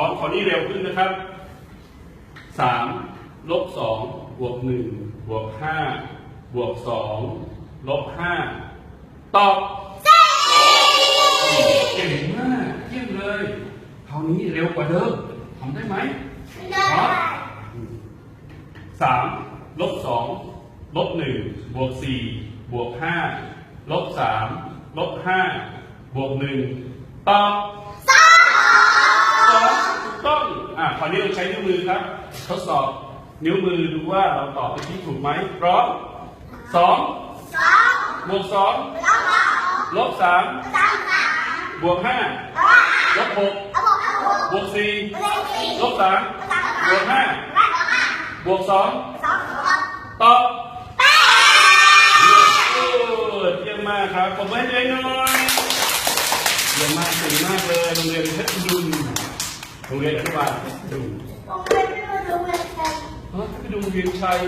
อขอนี่เร็วขึ้นนะครับสามลบสองบวกหนึ่งบวกห้าบวกสองลบห้าตอบเก่งมากเยี่ยมเลยคราวนี้เร็วกว่าเดิมทำได้ไหมได้ครับสามลบสองลบหนึ่งบวกสี่บวกห้าลบสามลบห้าบวกหนึ่งตอบสองถูกต้ องอะคราวนี้เราใช้นิ้วมือครับ ทดสอบนิ้วมือดูว่าเราตอบไปที่ถูกไหมพร้อมสองสองบวกสองแล้วสองลบสามสามสามบวกห้าแล้วลบหกเอาบอกเอาบอกบวกสี่เลขสี่ลบสามสามบวกห้าสามห้าบวกสองสองสองตอบโอ้เยี่ยมมากครับผมให้ด้วยหน่อยเยี่ยมมากเก่งมากเลยโรงเรียนเพชรดุล โรงเรียนอนุบาลเพชรดุลผมไม่รู้ดูเลยฮะเพชรดุลเวียงชัย